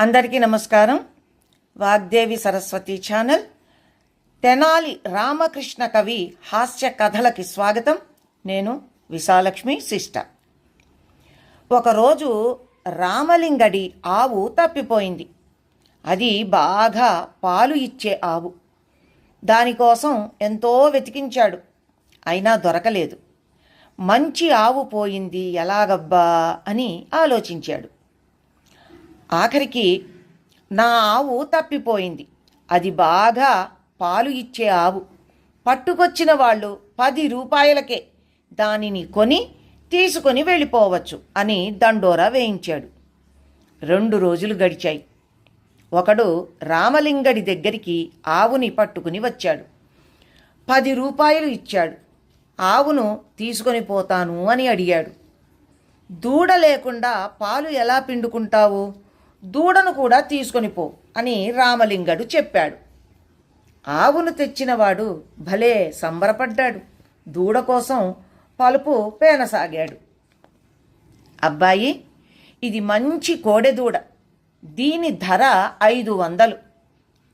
అందరికీ నమస్కారం. వాగ్దేవి సరస్వతి ఛానల్. తెనాలి రామకృష్ణ కవి హాస్య కథలకి స్వాగతం. నేను విశాలక్ష్మి శిష్ట ఒకరోజు రామలింగడి ఆవు తప్పిపోయింది. అది బాగా పాలు ఇచ్చే ఆవు. దానికోసం ఎంతో వెతికించాడు. అయినా దొరకలేదు. మంచి ఆవు పోయింది ఎలాగబ్బా అని ఆలోచించాడు. ఆఖరికి నా ఆవు తప్పిపోయింది. అది బాగా పాలు ఇచ్చే ఆవు. పట్టుకొచ్చిన వాళ్ళు పది రూపాయలకే దానిని కొని తీసుకొని వెళ్ళిపోవచ్చు అని దండోరా వేయించాడు. రెండు రోజులు గడిచాయి. ఒకడు రామలింగడి దగ్గరికి ఆవుని పట్టుకుని వచ్చాడు. పది రూపాయలు ఇచ్చాడు. ఆవును తీసుకొని పోతాను అని అడిగాడు. దూడ లేకుండా పాలు ఎలా పిండుకుంటావు? దూడను కూడా తీసుకొని పో అని రామలింగడు చెప్పాడు. ఆవును తెచ్చినవాడు భలే సంబరపడ్డాడు. దూడ కోసం పలుపు పేనసాగాడు. అబ్బాయి ఇది మంచి కోడెదూడ దీని ధర ఐదు వందలు.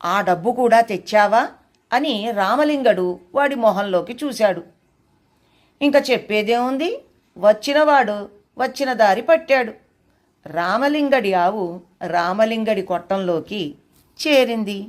ఆ డబ్బు కూడా తెచ్చావా? అని రామలింగడు వాడి మొహంలోకి చూశాడు. ఇంకా చెప్పేదేముంది? వచ్చినవాడు వచ్చిన దారి పట్టాడు. రామలింగడి ఆవు రామలింగడి కొట్టంలోకి చేరింది.